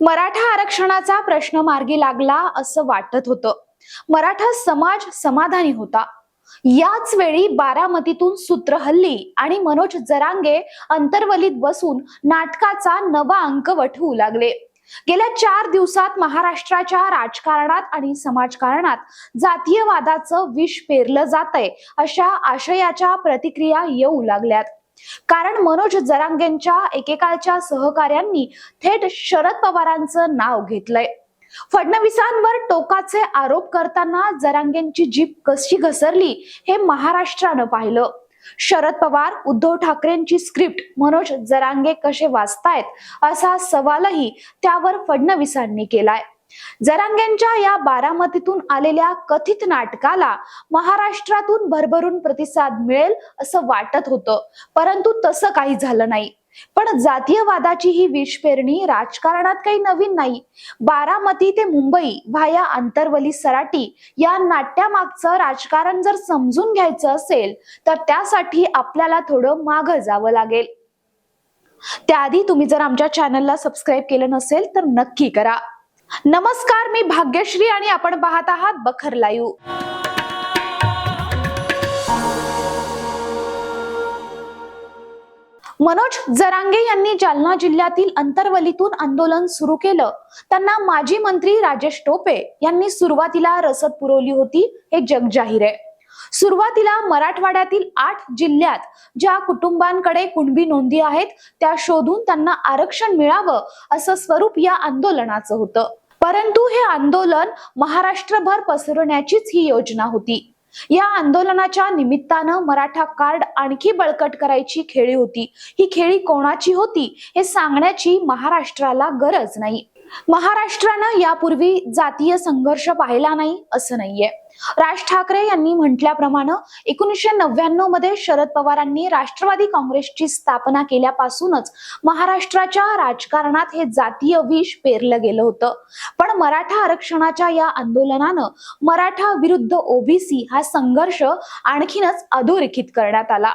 मराठा आरक्षणाचा प्रश्न मार्गी लागला असं वाटत होतं. मराठा समाज समाधानी होता. याच वेळी बारामतीतून सूत्र हल्ली आणि मनोज जरांगे अंतर्वलीत बसून नाटकाचा नवा अंक वठवू लागले. गेल्या चार दिवसात महाराष्ट्राच्या राजकारणात आणि समाजकारणात जातीयवादाचं विष पेरलं जातंय अशा आशयाच्या प्रतिक्रिया येऊ लागल्यात. कारण मनोज जरांगेंच्या एकेकाळच्या सहकाऱ्यांनी थेट शरद पवारांचं नाव घेतलंय. फडणवीसांवर टोकाचे आरोप करताना जरांगेंची जीप कशी घसरली हे महाराष्ट्रानं पाहिलं. शरद पवार उद्धव ठाकरेंची स्क्रिप्ट मनोज जरांगे कसे वाचतायत असा सवालही त्यावर फडणवीसांनी केलाय. जरांगेंच्या या बारामतीतून आलेल्या कथित नाटकाला महाराष्ट्रातून भरभरून प्रतिसाद मिळेल असं वाटत होतं. परंतु तसं काही झालं नाही. पण जातीयवादाची ही विष पेरणी राजकारणात काही नवीन नाही. बारामती ते मुंबई व्हाया आंतरवली सराटी या नाट्यामागचं राजकारण जर समजून घ्यायचं असेल तर त्यासाठी आपल्याला थोडं मागं जावं लागेल. त्याआधी तुम्ही जर आमच्या चॅनलला सबस्क्राईब केलं नसेल तर नक्की करा. नमस्कार मी भाग्यश्री आणि आपण पाहत आहात बखर लाईव्ह. मनोज जरांगे यांनी जालना जिल्ह्यातील अंतरवलीतून आंदोलन सुरू केलं. त्यांना माजी मंत्री राजेश टोपे यांनी सुरुवातीला रसद पुरवली होती हे जग जाहीर आहे. सुरुवातीला मराठवाड्यातील आठ जिल्ह्यात ज्या कुटुंबांकडे कुणबी नोंदी आहेत त्या शोधून त्यांना आरक्षण मिळावं असं स्वरूप या आंदोलनाचं होतं. परंतु हे आंदोलन महाराष्ट्रभर पसरवण्याचीच ही योजना होती. या आंदोलनाच्या निमित्तानं मराठा कार्ड आणखी बळकट करायची खेळी होती. ही खेळी कोणाची होती हे सांगण्याची महाराष्ट्राला गरज नाही. महाराष्ट्रानं यापूर्वी जातीय संघर्ष पाहिला नाही असं नाहीये. राज ठाकरे यांनी म्हटल्याप्रमाणे एकोणीसशे नव्याण्णवमध्ये शरद पवारांनी राष्ट्रवादी काँग्रेसची स्थापना केल्यापासूनच महाराष्ट्राच्या राजकारणात हे जातीय विष पेरलं गेलं होतं. पण मराठा आरक्षणाच्या या आंदोलनानं मराठा विरुद्ध ओबीसी हा संघर्ष आणखीनच अधोरेखित करण्यात आला.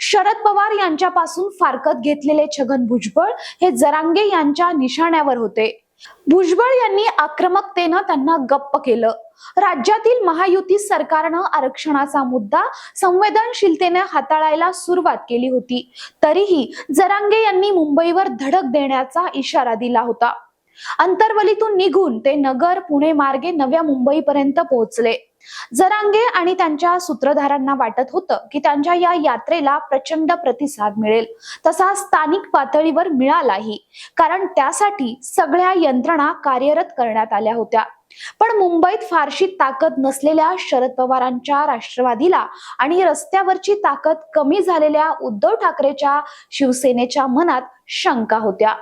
शरद पवार यांच्यापासून फारकत घेतलेले छगन भुजबळ हे जरांगे यांच्या निशाण्यावर होते. भुजबळ यांनी आक्रमकतेनं त्यांना गप्प केलं. राज्यातील महायुती सरकारनं आरक्षणाचा मुद्दा संवेदनशीलतेने हाताळायला सुरुवात केली होती. तरीही जरांगे यांनी मुंबईवर धडक देण्याचा इशारा दिला होता. अंतरवलीतून निघून ते नगर पुणे मार्गे नव्या मुंबईपर्यंत पोहोचले. जरांगे आणि त्यांच्या सूत्रधारांना वाटत होतं की त्यांच्या या यात्रेला प्रचंड प्रतिसाद मिळेल. तसा स्थानिक पातळीवर मिळालाही कारण त्यासाठी सगळ्या यंत्रणा कार्यरत करण्यात आल्या होत्या. पण मुंबईत फारशी ताकद नसलेल्या शरद पवारांच्या राष्ट्रवादीला आणि रस्त्यावरची ताकद कमी झालेल्या उद्धव ठाकरेच्या शिवसेनेच्या मनात शंका होत्या.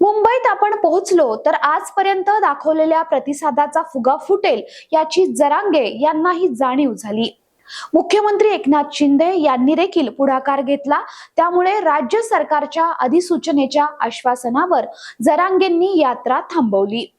मुंबईत आपण पोहोचलो तर आजपर्यंत दाखवलेल्या प्रतिसादाचा फुगा फुटेल याची जरांगे यांनाही जाणीव झाली. मुख्यमंत्री एकनाथ शिंदे यांनी देखील पुढाकार घेतला. त्यामुळे राज्य सरकारच्या अधिसूचनेच्या आश्वासनावर जरांगेंनी यात्रा थांबवली.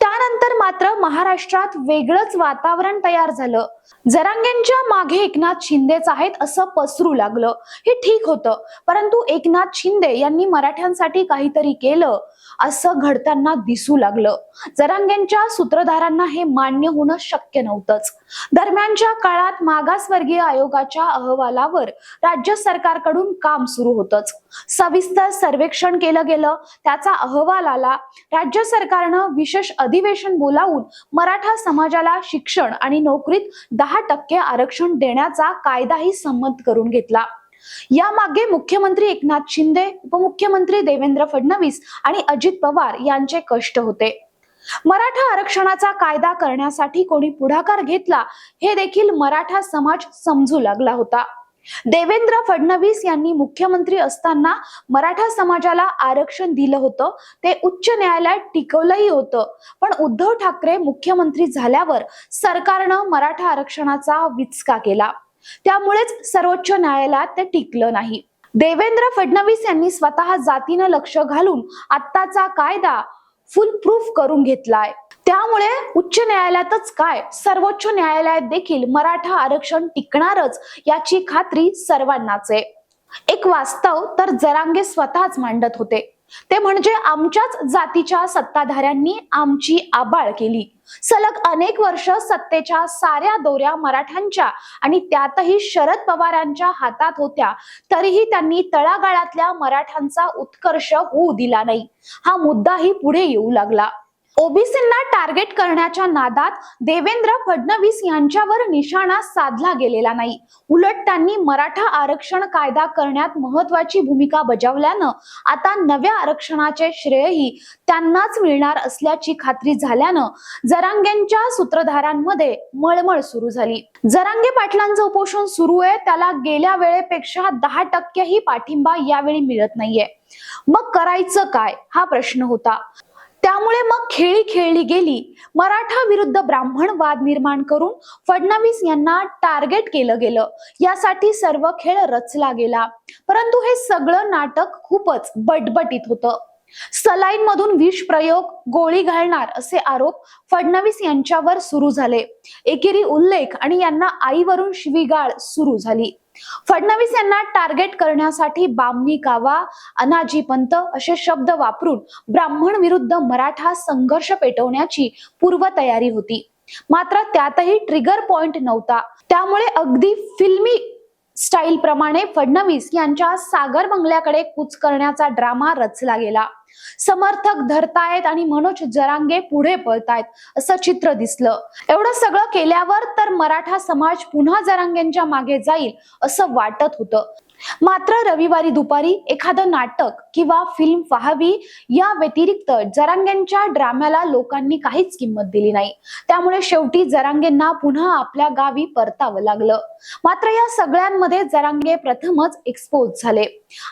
त्यानंतर मात्र महाराष्ट्रात वेगळंच वातावरण तयार झालं. जरांगेंच्या मागे एकनाथ शिंदेच आहेत असं पसरू लागलं. हे ठीक होतं परंतु एकनाथ शिंदे यांनी मराठ्यांसाठी काहीतरी केलं असं घडताना दिसू लागलं. जरांगेंच्या सूत्रधारांना हे मान्य होणं शक्य नव्हतंच. दरम्यानच्या काळात मागासवर्गीय आयोगाच्या अहवालावर राज्य सरकारकडून काम सुरू होतच. सविस्तर सर्वेक्षण केलं गेलं त्याचा अहवाल आला. राज्य सरकारनं विशेष विशेष अधिवेशन बोलावून मराठा समाजाला शिक्षण आणि नोकरीत दहा टक्के आरक्षण देण्याचा कायदाही संमत करून घेतला. यामागे मुख्यमंत्री एकनाथ शिंदे उपमुख्यमंत्री देवेंद्र फडणवीस आणि अजित पवार यांचे कष्ट होते. मराठा आरक्षणाचा कायदा करण्यासाठी कोणी पुढाकार घेतला हे देखील मराठा समाज समजू लागला होता. देवेंद्र फडणवीस यांनी मुख्यमंत्री असताना मराठा समाजाला आरक्षण दिलं होतं. ते उच्च न्यायालयात टिकवलंही होतं. पण उद्धव ठाकरे मुख्यमंत्री झाल्यावर सरकारनं मराठा आरक्षणाचा विचका केला. त्यामुळेच सर्वोच्च न्यायालयात ते टिकलं नाही. देवेंद्र फडणवीस यांनी स्वतः जातीनं लक्ष घालून आत्ताचा कायदा फुल प्रूफ करून घेतलाय. त्यामुळे उच्च न्यायालयातच काय? सर्वोच्च न्यायालयात देखील मराठा आरक्षण टिकणारच याची खात्री सर्वांनाच आहे. एक वास्तव तर जरांगे स्वतःच मांडत होते. ते म्हणजे आमच्याच जातीच्या सत्ताधाऱ्यांनी आमची आबाळ केली. सलग अनेक वर्ष सत्तेच्या साऱ्या दोऱ्या मराठ्यांच्या आणि त्यातही शरद पवारांच्या हातात होत्या तरीही त्यांनी तळागाळातल्या मराठ्यांचा उत्कर्ष होऊ दिला नाही. हा मुद्दाही पुढे येऊ लागला. ओबीसींना टार्गेट करण्याच्या नादात देवेंद्र फडणवीस यांच्यावर निशाणा साधला गेलेला नाही. उलट त्यांनी मराठा आरक्षण कायदा करण्यात महत्वाची भूमिका बजावल्यानं आता नव्या आरक्षणाचे श्रेयही त्यांनाच मिळणार असल्याची खात्री झाल्यानं जरांगेंच्या सूत्रधारांमध्ये मळमळ सुरू झाली. जरांगे पाटलांचं उपोषण सुरू आहे. त्याला गेल्या वेळेपेक्षा दहा टक्केही पाठिंबा यावेळी मिळत नाहीये. मग करायचं काय? हा प्रश्न होता. त्यामुळे मग खेळी खेळली गेली. मराठा विरुद्ध ब्राह्मण वाद निर्माण करून फडणवीस यांना टार्गेट केलं गेलं. यासाठी सर्व खेळ रचला गेला. परंतु हे सगळं नाटक खूपच बटबटीत होतं. सलाईन मधून विष प्रयोग गोळी घालणार असे आरोप फडणवीस यांच्यावर सुरू झाले. एकेरी उल्लेख आणि यांना आईवरून शिवीगाळ सुरू झाली. फडणवीस यांना टार्गेट करण्यासाठी बामणी कावा अनाजी पंत असे शब्द वापरून ब्राह्मण विरुद्ध मराठा संघर्ष पेटवण्याची पूर्वतयारी होती. मात्र त्यातही ट्रिगर पॉइंट नव्हता. त्यामुळे अगदी फिल्मी स्टाईल प्रमाणे फडणवीस यांच्या सागर बंगल्याकडे कूच करण्याचा ड्रामा रचला गेला. समर्थक धरतायत आणि मनोज जरांगे पुढे पळतायत असं चित्र दिसलं. एवढं सगळं केल्यावर तर मराठा समाज पुन्हा जरांगेंच्या मागे जाईल असं वाटत होतं. मात्र रविवारी दुपारी एखादं नाटक किंवा फिल्म पाहावी या व्यतिरिक्त जरांगेंच्या ड्राम्याला लोकांनी काहीच किंमत दिली नाही. त्यामुळे शेवटी जरांगेंना पुन्हा आपल्या गावी परतावं लागलं. मात्र या सगळ्यांमध्ये जरांगे प्रथमच एक्सपोज झाले.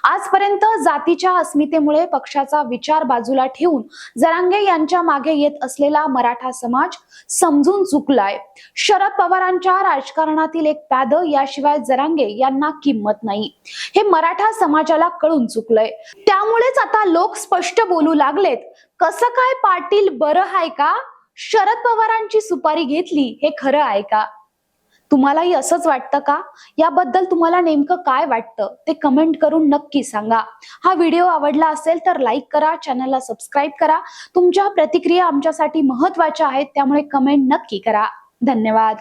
आजपर्यंत जातीच्या अस्मितेमुळे पक्षाचा विचार बाजूला ठेवून जरांगे यांच्या मागे येत असलेला मराठा समाज समजून चुकलाय. शरद पवारांच्या राजकारणातील एक पॅद याशिवाय जरांगे यांना किंमत नाही. हे मराठा समाजाला कळून चुकलंय. त्यामुळेच आता लोक स्पष्ट बोलू लागलेत कसं काय पाटील बरं आहे का? शरद पवारांची सुपारी घेतली हे खरं आहे का? तुम्हालाही असंच वाटतं का? याबद्दल तुम्हाला नेमकं काय वाटतं? ते कमेंट करून नक्की सांगा. हा व्हिडिओ आवडला असेल तर लाईक करा चॅनलला सबस्क्राईब करा. तुमच्या प्रतिक्रिया आमच्यासाठी महत्त्वाच्या आहेत त्यामुळे कमेंट नक्की करा. धन्यवाद.